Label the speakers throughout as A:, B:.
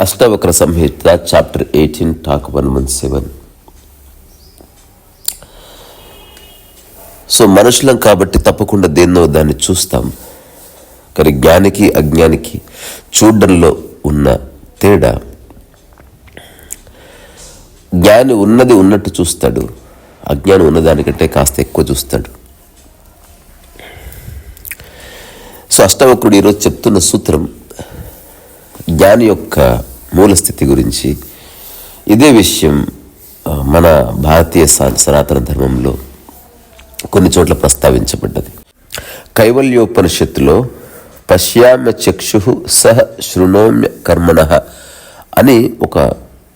A: Ashtavakra Samhita chapter eighteen talk one one seven so మనుషులం కాబట్టి తప్పకుండా దేన్నో దాన్ని చూస్తాం. కానీ జ్ఞానికి అజ్ఞానికి చూడడంలో ఉన్న తేడా. జ్ఞాని ఉన్నది ఉన్నట్టు చూస్తాడు. అజ్ఞానం ఉన్నదానికంటే కాస్త ఎక్కువ చూస్తాడు. సో అష్టవకుడు ఈరోజు చెప్తున్న సూత్రం జ్ఞాని యొక్క మూల స్థితి గురించి. ఇదే విషయం మన భారతీయ సా- సనాతన ధర్మంలో కొన్ని చోట్ల ప్రస్తావించబడ్డది. కైవల్యోపనిషత్తులో పశ్యామ్య చక్షు సహ శృణోమ్య కర్మణ అని ఒక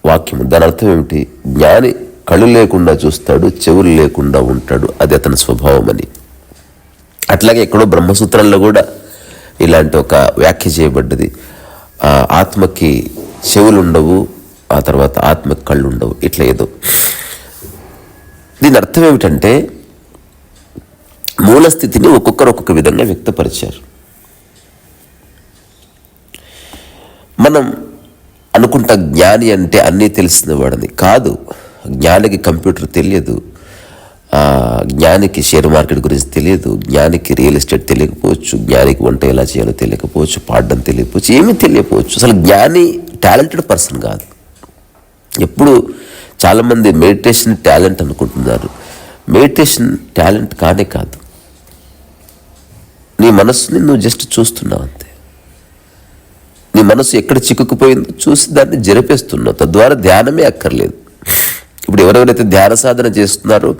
A: వాక్యం దాని అర్థం ఏమిటి? జ్ఞాని కళ్ళు లేకుండా చూస్తాడు చెవులు లేకుండా ఉంటాడు. అది అతని స్వభావం అని అట్లాగే ఎక్కడో బ్రహ్మసూత్రంలో కూడా ఇలాంటి ఒక వ్యాఖ్య చేయబడ్డది. ఆత్మకి చెవులు ఉండవు ఆ తర్వాత ఆత్మకి కళ్ళు ఉండవు ఇట్లా ఏదో. దీని అర్థం ఏమిటంటే మూలస్థితిని ఒక్కొక్కరు ఒక్కొక్క విధంగా వ్యక్తపరిచారు. మనం అనుకుంటా జ్ఞాని అంటే అన్నీ తెలిసిన వాడని కాదు జ్ఞానికి కంప్యూటర్ తెలియదు. జ్ఞానికి షేర్ మార్కెట్ గురించి తెలియదు. జ్ఞానికి రియల్ ఎస్టేట్ తెలియకపోవచ్చు. జ్ఞానికి వంట ఎలా చేయాలో తెలియకపోవచ్చు. పాడడం తెలియకపోవచ్చు. ఏమీ తెలియకపోవచ్చు. అసలు జ్ఞాని టాలెంటెడ్ పర్సన్ కాదు. ఎప్పుడు చాలామంది మెడిటేషన్ టాలెంట్ అనుకుంటున్నారు. మెడిటేషన్ టాలెంట్ కానే కాదు. నీ మనస్సుని నువ్వు జస్ట్ చూస్తున్నావు అంతే. నీ మనసు ఎక్కడ చిక్కుకుపోయిందో చూసి దాన్ని జరిపేస్తున్నావు. తద్వారా ధ్యానమే అక్కర్లేదు. ఇప్పుడు ఎవరెవరైతే ధ్యాన సాధన చేస్తున్నారో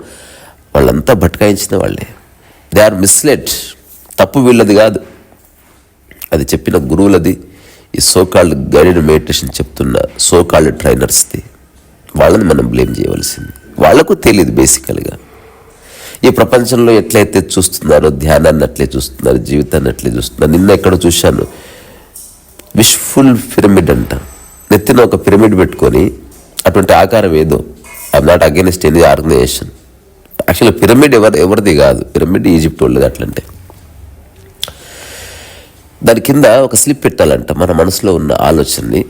A: వాళ్ళంతా భట్కాయించిన వాళ్ళే. దే ఆర్ మిస్లెడ్ తప్పు వీళ్ళది కాదు. అది చెప్పిన గురువులది ఈ సోకాల్డ్ గైడెడ్ మెడిటేషన్ చెప్తున్న సోకాల్డ్ ట్రైనర్స్ది. వాళ్ళని మనం బ్లేమ్ చేయవలసింది. వాళ్ళకు తెలియదు బేసికల్గా. ఈ ప్రపంచంలో ఎట్లయితే చూస్తున్నారో ధ్యానాన్ని అట్లే చూస్తున్నారు జీవితాన్ని అట్లే చూస్తున్నారు నిన్న ఎక్కడ చూశాను. విష్ఫుల్ పిరమిడ్ అంట. నెత్తిన ఒక పిరమిడ్ పెట్టుకొని అటువంటి ఆకారం ఏదో. I'm not against any organisation. Actually pyramid ఎవరి ఎవరిది కాదు. పిరమిడ్ ఈజిప్ట్ వాళ్ళది అట్లంటే. దాని కింద ఒక స్లిప్ పెట్టాలంట మన మనసులో ఉన్న ఆలోచనని.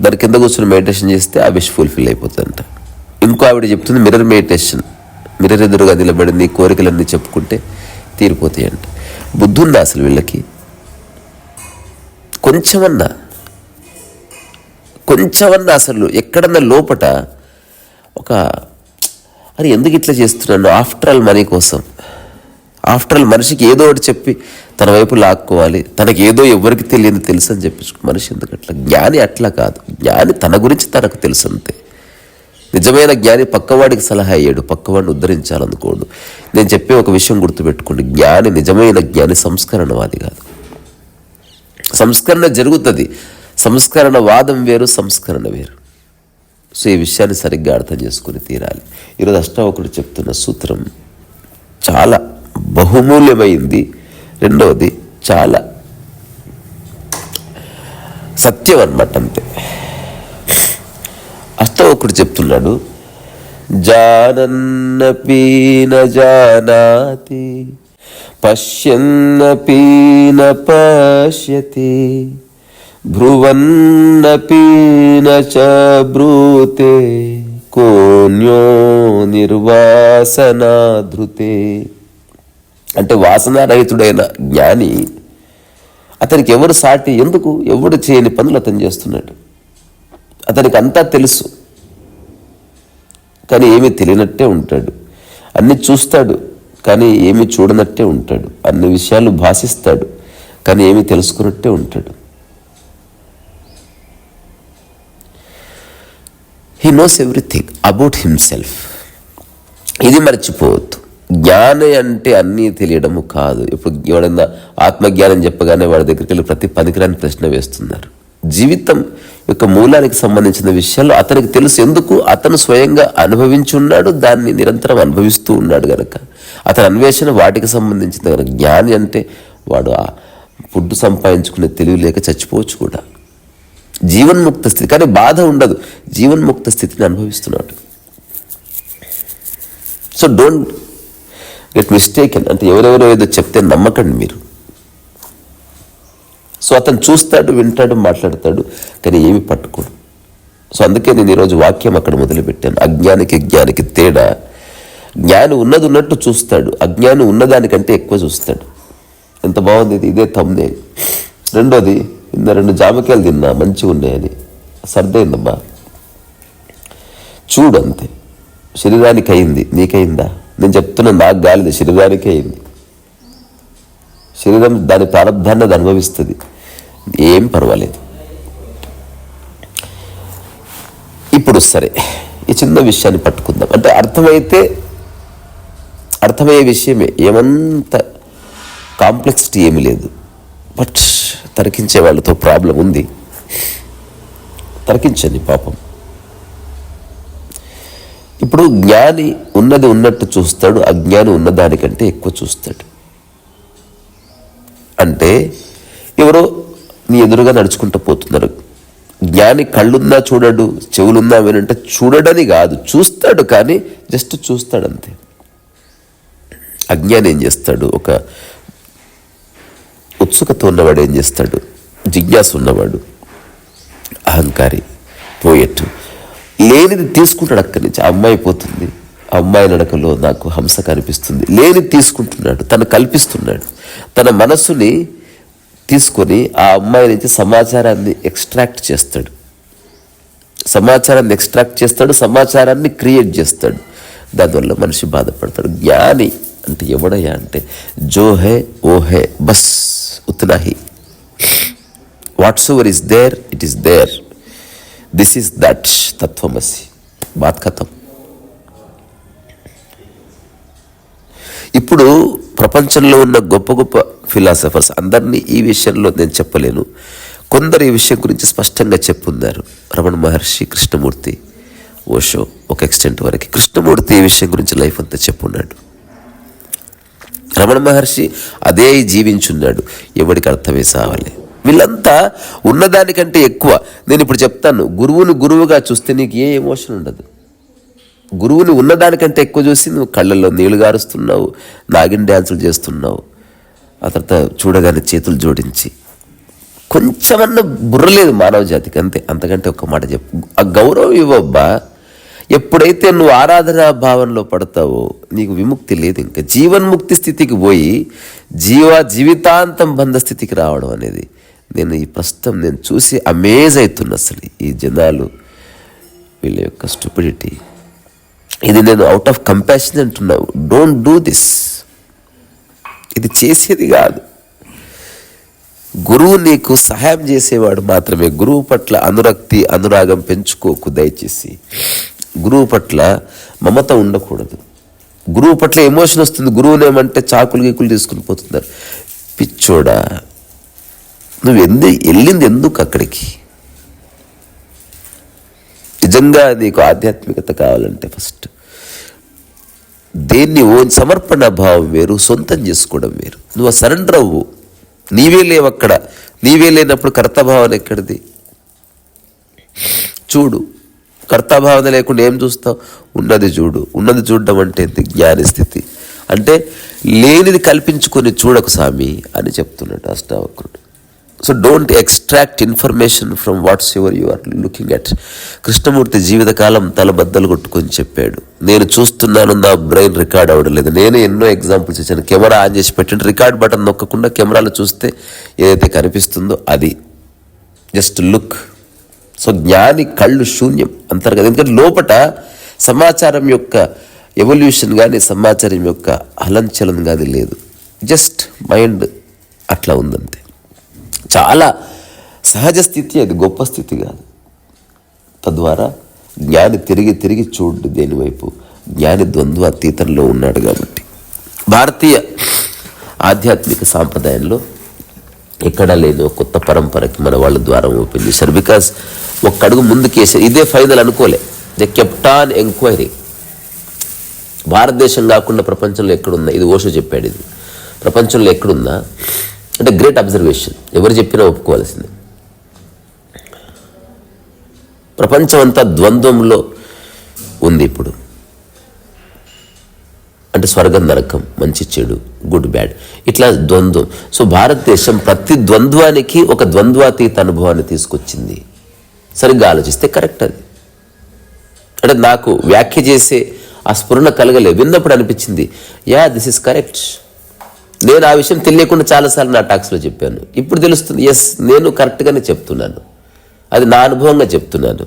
A: దాని కింద కూర్చొని మెడిటేషన్ చేస్తే ఆ విష్ ఫుల్ఫిల్ అయిపోతుందంట. ఇంకో ఆవిడ చెప్తుంది మిర్రర్ మెడిటేషన్ మిర్రర్ ఎదురుగా నిలబడి నీ కోరికలన్నీ చెప్పుకుంటే తీరిపోతాయంట. బుద్ధి ఉందా అసలు వీళ్ళకి? కొంచెమన్నా. కొంచెమన్నా అసలు ఎక్కడన్నా లోపట ఒక అరే ఎందుకు ఇట్లా చేస్తున్నాను ఆఫ్టర్ ఆల్ మనీ కోసం. ఆఫ్టర్ ఆల్ మనిషికి ఏదో ఒకటి చెప్పి తన వైపు లాక్కోవాలి. తనకి ఏదో ఎవరికి తెలియదు తెలుసు అని చెప్పి మనిషి ఎందుకు అట్లా? జ్ఞాని అట్లా కాదు. జ్ఞాని తన గురించి తనకు తెలుసు అంతే. నిజమైన జ్ఞాని పక్కవాడికి సలహా అయ్యాడు పక్కవాడిని ఉద్ధరించాలనుకోడు. నేను చెప్పే ఒక విషయం గుర్తుపెట్టుకోండి. జ్ఞాని నిజమైన జ్ఞాని సంస్కరణవాది కాదు. సంస్కరణ జరుగుతుంది. సంస్కరణ వాదం వేరు సంస్కరణ వేరు. సో ఈ విషయాన్ని సరిగ్గా అర్థం చేసుకుని తీరాలి. ఈరోజు అష్టావకుడు చెప్తున్న సూత్రం చాలా బహుమూల్యమైంది. రెండవది చాలా సత్యం అన్నమాట అంతే అష్టవకుడు చెప్తున్నాడు జానన్నపీన జానాతి పశ్యన్నపి పశ్యతి భ్రువన్నపి న చ బ్రూతే కోన్యో నిర్వాసనాధృతే. అంటే వాసనారహితుడైన జ్ఞాని అతనికి ఎవరు సాటి ఎందుకు? ఎవడు చేయని పనులు అతను చేస్తున్నాడు. అతనికి అంతా తెలుసు. కానీ ఏమీ తెలియనట్టే ఉంటాడు. అన్ని చూస్తాడు కానీ ఏమీ చూడనట్టే ఉంటాడు. అన్ని విషయాలు భాషిస్తాడు కానీ ఏమీ తెలుసుకున్నట్టే ఉంటాడు. He knows everything about himself ఇది మర్చిపోవద్దు. జ్ఞాని అంటే అన్నీ తెలియడము కాదు. ఇప్పుడు ఎవడన్నా ఆత్మజ్ఞానం చెప్పగానే వాడి దగ్గరికి వెళ్ళి ప్రతి పనికిరాని ప్రశ్న వేస్తున్నారు. జీవితం యొక్క మూలానికి సంబంధించిన విషయాలు అతనికి తెలుసు. ఎందుకు? అతను స్వయంగా అనుభవించి ఉన్నాడు దాన్ని నిరంతరం అనుభవిస్తూ ఉన్నాడు గనక. అతని అన్వేషణ వాటికి సంబంధించిన కనుక జ్ఞాని అంటే వాడు ఆ ఫుడ్ సంపాదించుకునే తెలివి లేక చచ్చిపోవచ్చు కూడా. జీవన్ముక్త స్థితి. కానీ బాధ ఉండదు. జీవన్ముక్త స్థితిని అనుభవిస్తున్నాడు. సో డోంట్ గెట్ మిస్టేకెన్ అంటే ఎవరెవరో ఏదో చెప్తే నమ్మకండి మీరు. సో అతను చూస్తాడు వింటాడు మాట్లాడతాడు కానీ ఏమి పట్టుకోడు. సో అందుకే నేను ఈరోజు వాక్యం అక్కడ మొదలుపెట్టాను. అజ్ఞానికి జ్ఞానికి తేడా. జ్ఞాని ఉన్నది ఉన్నట్టు చూస్తాడు. అజ్ఞాని ఉన్నదానికంటే ఎక్కువ చూస్తాడు. ఎంత బాగుంది ఇది? ఇదే తమ్నే రెండోది ఇంత రెండు జామకాయలు తిన్నా మంచిగా ఉన్నాయని సర్దైందమ్మా. చూడు అంతే శరీరానికి అయింది నీకైందా నేను చెప్తున్నా నాకు గాలిది శరీరానికి అయింది. శరీరం దాని ప్రారంధాన్ని అది అనుభవిస్తుంది. ఏం పర్వాలేదు. ఇప్పుడు సరే ఈ చిన్న విషయాన్ని పట్టుకుందాం. అంటే అర్థమైతే అర్థమయ్యే విషయమే. ఏమంత కాంప్లెక్సిటీ ఏమీ లేదు. బట్ తరికించే వాళ్ళతో ప్రాబ్లం ఉంది. తరికించండి పాపం. ఇప్పుడు జ్ఞాని ఉన్నది ఉన్నట్టు చూస్తాడు అజ్ఞాని ఉన్నదానికంటే ఎక్కువ చూస్తాడు. అంటే ఎవరో నీ ఎదురుగా నడుచుకుంటూ పోతున్నారు. జ్ఞాని కళ్ళున్నా చూడడు చెవులున్నా వినంటే చూడడని కాదు చూస్తాడు కానీ జస్ట్ చూస్తాడు అంతే అజ్ఞాని ఏం చేస్తాడు? ఒక ఉత్సుకత ఉన్నవాడు ఏం చేస్తాడు? జిజ్ఞాస ఉన్నవాడు అహంకారి పోయట్టు. లేనిది తీసుకుంటాడు అక్కడి నుంచి. ఆ అమ్మాయి పోతుంది. ఆ అమ్మాయి నడకలో నాకు హంస కనిపిస్తుంది. లేనిది తీసుకుంటున్నాడు. తను కల్పిస్తున్నాడు. తన మనస్సుని తీసుకొని ఆ అమ్మాయి నుంచి సమాచారాన్ని ఎక్స్ట్రాక్ట్ చేస్తాడు. సమాచారాన్ని ఎక్స్ట్రాక్ట్ చేస్తాడు. సమాచారాన్ని క్రియేట్ చేస్తాడు. దానివల్ల మనిషి బాధపడతాడు. జ్ఞాని అంటే ఎవడయ్యా అంటే జో హే ఓ హే బస్. ఉత్నా he whatsoever is there it is there this is that తత్వమసి బాత్ కథం ఇప్పుడు ప్రపంచంలో ఉన్న గొప్ప గొప్ప ఫిలాసఫర్స్ అందరినీ ఈ విషయంలో నేను చెప్పలేను కొందరు ఈ విషయం గురించి స్పష్టంగా చెప్పున్నారు రమణ మహర్షి కృష్ణమూర్తి ఓషో ఒక ఎక్స్టెంట్ వరకు కృష్ణమూర్తి ఈ విషయం గురించి లైఫ్ అంతా చెప్పున్నాడు రమణ మహర్షి అదే జీవించున్నాడు. ఎవడికి అర్థమే సావాలి. వీళ్ళంతా ఉన్నదానికంటే ఎక్కువ. నేను ఇప్పుడు చెప్తాను గురువును గురువుగా చూస్తే నీకు ఏ ఎమోషన్ ఉండదు. గురువుని ఉన్నదానికంటే ఎక్కువ చూసి నువ్వు కళ్ళల్లో నీళ్ళు గారుస్తున్నావు నాగిన్ డ్యాన్సులు చేస్తున్నావు. ఆ తర్వాత చూడగానే చేతులు జోడించి. కొంచెమన్నా బుర్రలేదు మానవ జాతికి అంతే. అంతకంటే ఒక మాట చెప్పు. ఆ గౌరవం ఇవ్వబ్బా. ఎప్పుడైతే నువ్వు ఆరాధనా భావంలో పడతావో నీకు విముక్తి లేదు ఇంకా. జీవన్ముక్తి స్థితికి పోయి జీవ జీవితాంతం బంధ స్థితికి రావడం అనేది నేను ఈ ప్రస్తుతం నేను చూసి అమేజ్ అవుతున్నా అసలు ఈ జనాలు వీళ్ళ యొక్క స్టూపిడిటీ ఇది నేను అవుట్ ఆఫ్ కంపాషన్ అంటున్నావు డోంట్ డూ దిస్ ఇది చేసేది కాదు. గురువు నీకు సహాయం చేసేవాడు మాత్రమే. గురువు పట్ల అనురక్తి అనురాగం పెంచుకోకు దయచేసి. గురువు పట్ల మమత ఉండకూడదు. గురువు పట్ల ఎమోషన్ వస్తుంది. గురువునేమంటే చాకులు గీకులు తీసుకుని పోతున్నారు. పిచ్చోడా నువ్వు ఎందు వెళ్ళింది ఎందుకు అక్కడికి? నిజంగా నీకు ఆధ్యాత్మికత కావాలంటే ఫస్ట్ దేన్ని ఓ సమర్పణ భావం వేరు సొంతం చేసుకోవడం వేరు. నువ్వు సరెండర్ అవ్వు. నీవే లేవు అక్కడ. నీవే లేనప్పుడు కర్తభావన ఎక్కడిది? చూడు. కర్తాభావన లేకుండా ఏం చూస్తావు? ఉన్నది చూడు. ఉన్నది చూడడం అంటే జ్ఞాని స్థితి. అంటే లేనిది కల్పించుకొని చూడకు స్వామి అని చెప్తున్నాడు అష్టావక్రుడు. So don't extract information from whatsoever you are looking at Krishnamurti జీవితకాలం తల బద్దలు కొట్టుకొని చెప్పాడు. నేను చూస్తున్నాను నా బ్రెయిన్ రికార్డ్ అవ్వడం లేదు. నేను ఎన్నో ఎగ్జాంపుల్స్ ఇచ్చాను. కెమెరా ఆన్ చేసి పెట్టండి. రికార్డ్ బటన్ నొక్కకుండా కెమెరాలో చూస్తే ఏదైతే కనిపిస్తుందో అది. జస్ట్ లుక్ సో జ్ఞాని కళ్ళు శూన్యం అంటారు కదా. ఎందుకంటే లోపట సమాచారం యొక్క ఎవల్యూషన్ కానీ సమాచారం యొక్క అలంచలం కానీ లేదు. జస్ట్ మైండ్ అట్లా ఉందంతే. చాలా సహజ స్థితి అది గొప్ప స్థితి కాదు. తద్వారా జ్ఞాని తిరిగి తిరిగి చూడు దేనివైపు జ్ఞాని ద్వంద్వ అతీతంలో ఉన్నాడు కాబట్టి. భారతీయ ఆధ్యాత్మిక సాంప్రదాయంలో ఎక్కడా లేదు. కొత్త పరంపరకి మన వాళ్ళ ద్వారం ఓపెన్ చేశారు. బికాస్ ఒక్క అడుగు ముందుకేసారు ఇదే ఫైనల్ అనుకోలే. ద కెప్టాన్ ఎంక్వైరీ భారతదేశం కాకుండా ప్రపంచంలో ఎక్కడుందా? ఇది ఓషో చెప్పాడు ఇది. ప్రపంచంలో ఎక్కడుందా? అంటే గ్రేట్ అబ్జర్వేషన్ ఎవరు చెప్పినా ఒప్పుకోవాల్సిందే. ప్రపంచం అంతా ద్వంద్వంలో ఉంది ఇప్పుడు. అంటే స్వర్గం నరకం. మంచి చెడు. Good bad. ఇట్లా ద్వంద్వం. సో భారతదేశం ప్రతి ద్వంద్వానికి ఒక ద్వంద్వాతీత అనుభవాన్ని తీసుకొచ్చింది. సరిగ్గా ఆలోచిస్తే కరెక్ట్ అది. అంటే నాకు వ్యాఖ్య చేసే ఆ స్ఫురణ కలగలే. విన్నప్పుడు అనిపించింది యా దిస్ ఇస్ కరెక్ట్. నేను ఆ విషయం తెలియకుండా చాలాసార్లు నా టాక్స్లో చెప్పాను. ఇప్పుడు తెలుస్తుంది ఎస్ నేను కరెక్ట్గానే చెప్తున్నాను. అది నా అనుభవంగా చెప్తున్నాను.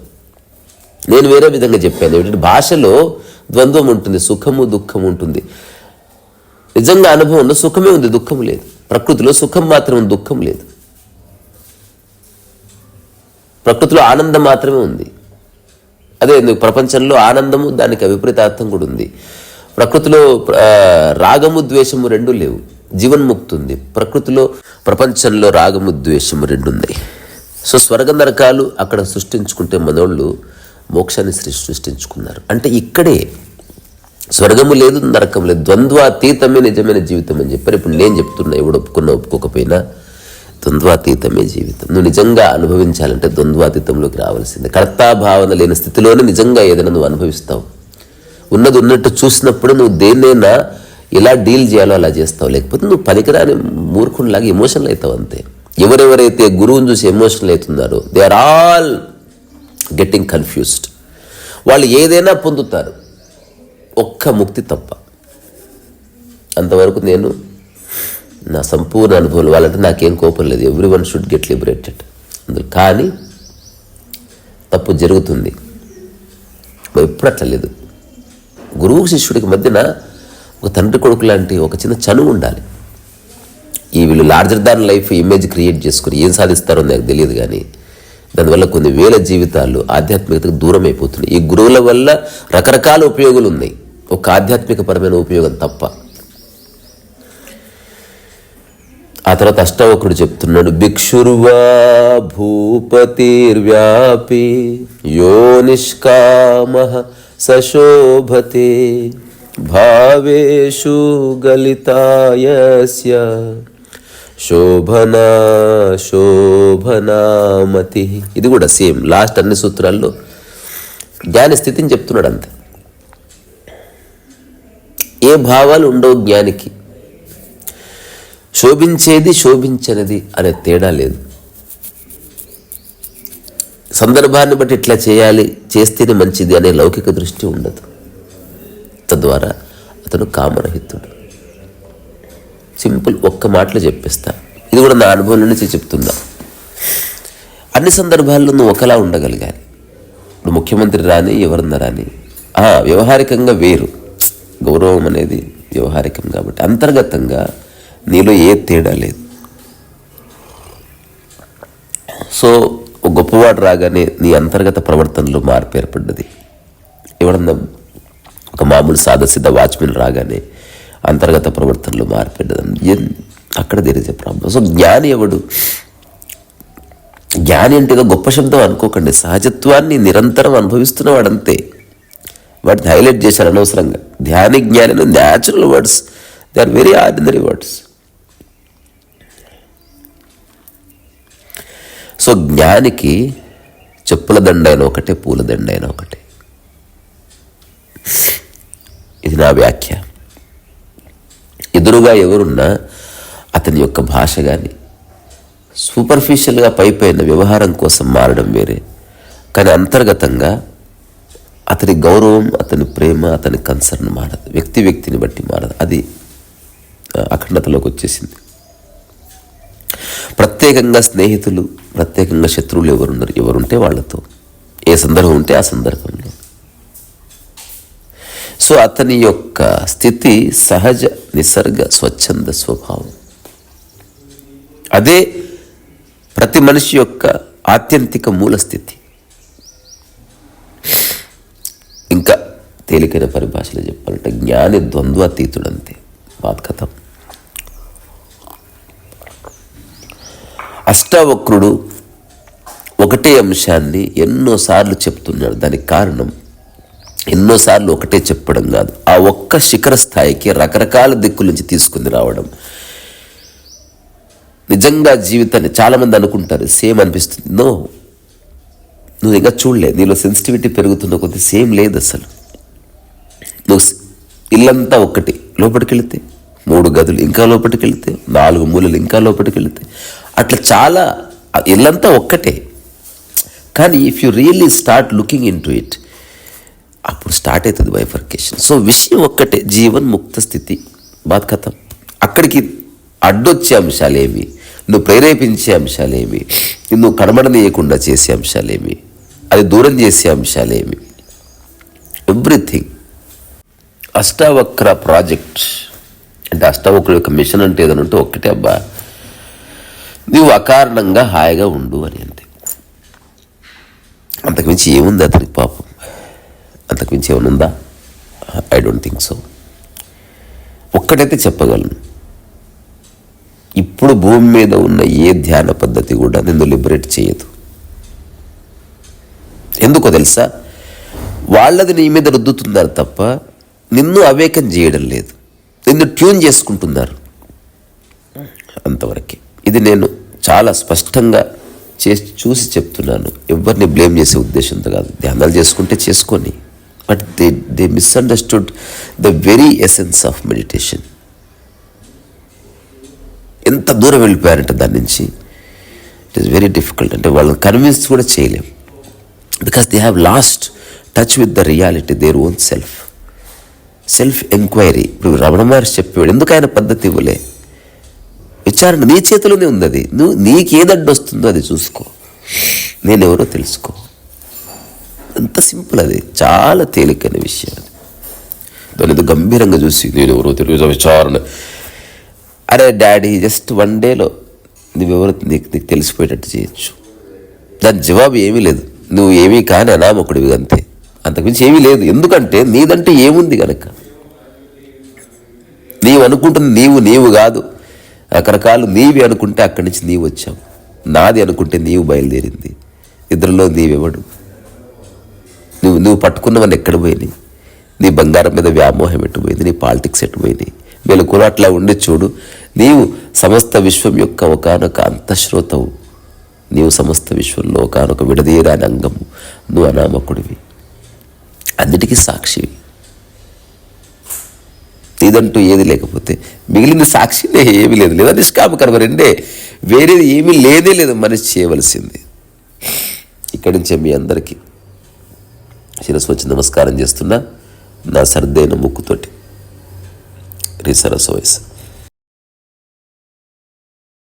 A: నేను వేరే విధంగా చెప్పాను. ఏంటంటే భాషలో ద్వంద్వం ఉంటుంది సుఖము దుఃఖం ఉంటుంది. నిజంగా అనుభవంలో సుఖమే ఉంది దుఃఖం లేదు. ప్రకృతిలో సుఖం మాత్రం దుఃఖం లేదు. ప్రకృతిలో ఆనందం మాత్రమే ఉంది. అదే ఎందుకు? ప్రపంచంలో ఆనందము దానికి విపరీతార్థం కూడా ఉంది. ప్రకృతిలో రాగము ద్వేషము రెండు లేవు. జీవన్ముక్తి ఉంది. ప్రకృతిలో ప్రపంచంలో రాగము ద్వేషము రెండు ఉన్నాయి. సో స్వర్గ నరకాలు అక్కడ సృష్టించుకుంటే మనోళ్ళు మోక్షాన్ని సృష్టించుకున్నారు. అంటే ఇక్కడే స్వర్గము లేదు నరకం లేదు. ద్వంద్వాతీతమే నిజమైన జీవితం అని చెప్పారు. ఇప్పుడు నేను చెప్తున్నా ఎవడు ఒప్పుకున్నా ఒప్పుకోకపోయినా ద్వంద్వాతీతమే జీవితం. నువ్వు నిజంగా అనుభవించాలంటే ద్వంద్వాతీతంలోకి రావాల్సిందే. కర్తాభావన లేని స్థితిలోనే నిజంగా ఏదైనా నువ్వు అనుభవిస్తావు. ఉన్నది ఉన్నట్టు చూసినప్పుడు నువ్వు దేన్నైనా ఎలా డీల్ చేయాలో అలా చేస్తావు. లేకపోతే నువ్వు పనికిరాని మూర్ఖునిలాగా ఎమోషనల్ అవుతావు అంతే. ఎవరెవరైతే గురువుని చూసి ఎమోషనల్ అవుతున్నారో they are all getting confused. వాళ్ళు ఏదైనా పొందుతారు. ఒక్క ముక్తి తప్ప. అంతవరకు నేను నా సంపూర్ణ అనుభవం వాళ్ళంటే నాకేం కోపం లేదు. Everyone should get liberated అందులో కానీ తప్పు జరుగుతుంది. మరి ఎప్పుడు అట్లా లేదు. గురువు శిష్యుడికి మధ్యన ఒక తండ్రి కొడుకు లాంటి ఒక చిన్న చనువు ఉండాలి. ఈ వీళ్ళు larger than life image create చేసుకుని ఏం సాధిస్తారో నాకు తెలియదు కానీ దానివల్ల కొన్ని వేల జీవితాలు ఆధ్యాత్మికతకు దూరం అయిపోతున్నాయి ఈ గురువుల వల్ల రకరకాల ఉపయోగాలు ఉన్నాయి. ఒక ఆధ్యాత్మిక పరమైన ఉపయోగం తప్ప. ఆ తర్వాత అష్టావకుడు చెప్తున్నాడు భిక్షుర్వా భూపతిర్వ్యాపి యో నిష్కామ సశోభతే భావేషు గలితాయస్య శోభనా శోభనామతి. ఇది కూడా సేమ్ లాస్ట్ అన్ని సూత్రాల్లో జ్ఞాని స్థితిని చెప్తున్నాడు అంతే. భావాలు ఉండవు జ్ఞానికి. శోభించేది శోభించనిది అనే తేడా లేదు. సందర్భాన్ని బట్టి ఇట్లా చేయాలి చేస్తేనే మంచిది అనే లౌకిక దృష్టి ఉండదు. తద్వారా అతను కామరహితుడు. సింపుల్ ఒక్క మాటలో చెప్పేస్తా. ఇది కూడా నా అనుభవం నుంచి చెప్తుందా అన్ని సందర్భాల్లో నువ్వు ఒకలా ఉండగలిగాలి. ఇప్పుడు ముఖ్యమంత్రి రాని ఎవరన్నా రాని. ఆ, వ్యవహారికంగా వేరు. గౌరవం అనేది వ్యవహారికం కాబట్టి అంతర్గతంగా నీలో ఏ తేడా లేదు. సో గొప్పవాడు రాగానే నీ అంతర్గత ప్రవర్తనలో మార్పు ఏర్పడ్డది. ఎవడన్నా ఒక మామూలు సాదాసిద్ధ వాచ్మెన్ రాగానే అంతర్గత ప్రవర్తనలో మార్పు ఏర్పడ్డది అక్కడ తెలిసే ప్రాబ్లం సో జ్ఞాని ఎవడు జ్ఞాని అంటే ఏదో గొప్ప శబ్దం అనుకోకండి. సహజత్వాన్ని నిరంతరం అనుభవిస్తున్నవాడంతే. వాటిని హైలైట్ చేశారు అనవసరంగా. ధ్యాని జ్ఞాని natural words they are very ordinary words so జ్ఞానికి చెప్పుల దండ అయిన ఒకటే పూల దండ అయిన ఒకటే. ఇది నా వ్యాఖ్య. ఎదురుగా ఎవరున్నా అతని యొక్క భాష కానీ సూపర్ఫిషియల్గా పైపైన వ్యవహారం కోసం మారడం వేరే. కానీ అంతర్గతంగా అతని గౌరవం అతని ప్రేమ అతని కన్సర్న్ మారదు. వ్యక్తి వ్యక్తిని బట్టి మారదు. అది అఖండతలోకి వచ్చేసింది. ప్రత్యేకంగా స్నేహితులు ప్రత్యేకంగా శత్రువులు ఎవరున్నారు? ఎవరుంటే వాళ్ళతో. ఏ సందర్భం ఉంటే ఆ సందర్భంలో. సో అతని యొక్క స్థితి సహజ నిసర్గ స్వచ్ఛంద స్వభావం. అదే ప్రతి మనిషి యొక్క ఆత్యంతిక మూల స్థితి. ఇంకా తేలికైన పరిభాషలో చెప్పాలంటే జ్ఞాని ద్వంద్వాతీతుడంతే. వాత్కథం. అష్టావక్రుడు ఒకటే అంశాన్ని ఎన్నోసార్లు చెప్తున్నాడు. దానికి కారణం ఎన్నోసార్లు ఒకటే చెప్పడం కాదు. ఆ ఒక్క శిఖర స్థాయికి రకరకాల దిక్కుల నుంచి తీసుకుని రావడం. నిజంగా జీవితాన్ని చాలామంది అనుకుంటారు. సేమ్ అనిపిస్తుంది. నో నువ్వు ఇంకా చూడలేదు. నీలో సెన్సిటివిటీ పెరుగుతున్న కొద్ది సేమ్ లేదు అసలు. నువ్వు ఇల్లంతా ఒక్కటి. లోపలికి వెళితే మూడు గదులు ఇంకా లోపలికి వెళితే నాలుగు మూలలు ఇంకా లోపలికి వెళితే అట్లా చాలా ఇల్లంతా ఒక్కటే. కానీ if you really start looking into it అప్పుడు స్టార్ట్ అవుతుంది బైఫర్కేషన్ సో విషయం ఒక్కటే. జీవన్ ముక్త స్థితి. బాత్ కథం. అక్కడికి అడ్డొచ్చే అంశాలేమి. నువ్వు ప్రేరేపించే అంశాలేమి. నువ్వు కనబడనీయకుండా చేసే అంశాలేమి. అది దూరం చేసే అంశాలేమి ఎవ్రీథింగ్. అష్టావక్ర ప్రాజెక్ట్. అంటే అష్టావక్రుల యొక్క మిషన్ అంటే ఏదైనా ఉంటే ఒక్కటే అబ్బా. నువ్వు అకారణంగా హాయిగా ఉండు అని అంతే. అంతకుమించి ఏముంది అతనికి పాపం? అంతకుమించి ఏమైనా ఉందా? ఐ డోంట్ థింక్ సో ఒక్కటైతే చెప్పగలను. ఇప్పుడు భూమి మీద ఉన్న ఏ ధ్యాన పద్ధతి కూడా నిన్ను లిబరేట్ చేయదు. ఎందుకో తెలుసా? వాళ్ళది నీ మీద రుద్దుతున్నారు తప్ప నిన్ను అవేకం చేయడం లేదు. నిన్ను ట్యూన్ చేసుకుంటున్నారు. అంతవరకే. ఇది నేను చాలా స్పష్టంగా చేసి చూసి చెప్తున్నాను. ఎవరిని బ్లేమ్ చేసే ఉద్దేశంతో కాదు. ధ్యానాలు చేసుకుంటే చేసుకొని. But they they misunderstood the very essence of meditation. ఎంత దూరం వెళ్ళిపోయారంటే దాని నుంచి. It is very difficult. అంటే వాళ్ళని కన్విన్స్ కూడా చేయలేం. Because they have lost touch with the reality their own self self enquiry ఇప్పుడు రమణ మహర్షి చెప్పేవాడు ఎందుకు ఆయన పద్ధతి ఇవ్వలే? విచారణ నీ చేతిలోనే ఉంది అది. నువ్వు నీకేదడ్డు వస్తుందో అది చూసుకో. నేనెవరో తెలుసుకో. అంత సింపుల్ అది. చాలా తేలికైన విషయం అది. దాని గంభీరంగా చూసి నేను ఎవరో తెలుగు విచారణ. అరే డాడీ జస్ట్ వన్ డేలో నువ్వెవరో నీకు నీకు తెలిసిపోయేటట్టు చేయొచ్చు. దాని జవాబు ఏమీ లేదు. నువ్వు ఏమీ కాని అనామకుడివి అంతే అంతకుమించి ఏమీ లేదు. ఎందుకంటే నీదంటే ఏముంది కనుక నీవు అనుకుంటుంది నీవు నీవు కాదు. రకరకాలు నీవి అనుకుంటే అక్కడి నుంచి నీవు వచ్చావు. నాది అనుకుంటే నీవు బయలుదేరింది. ఇద్దరిలో నీవెవడు? నువ్వు నువ్వు పట్టుకున్నవన్నీ ఎక్కడ పోయినాయి? నీ బంగారం మీద వ్యామోహం ఎట్టుపోయింది నీ పాలిటిక్స్ ఎట్టుపోయినాయి మెలకులు అట్లా ఉండి చూడు. నీవు సమస్త విశ్వం యొక్క ఒకనొక అంతఃశ్రోతవు. నీవు సమస్త విశ్వంలో కానొక విడదీయరాని అంగము. నువ్వు అనామకుడివి. అన్నిటికీ సాక్షివి. ఇదంటూ ఏది లేకపోతే మిగిలిన సాక్షినే ఏమీ లేదు. లేదా నిష్కామకర్మ రెండే. వేరేది ఏమీ లేదే లేదు. మనిషి చేయవలసింది. ఇక్కడి నుంచే మీ అందరికీ శిరస్సు వచ్చి నమస్కారం చేస్తున్నా. నా సర్దైన ముక్కుతోటి. రిసరస వయసు.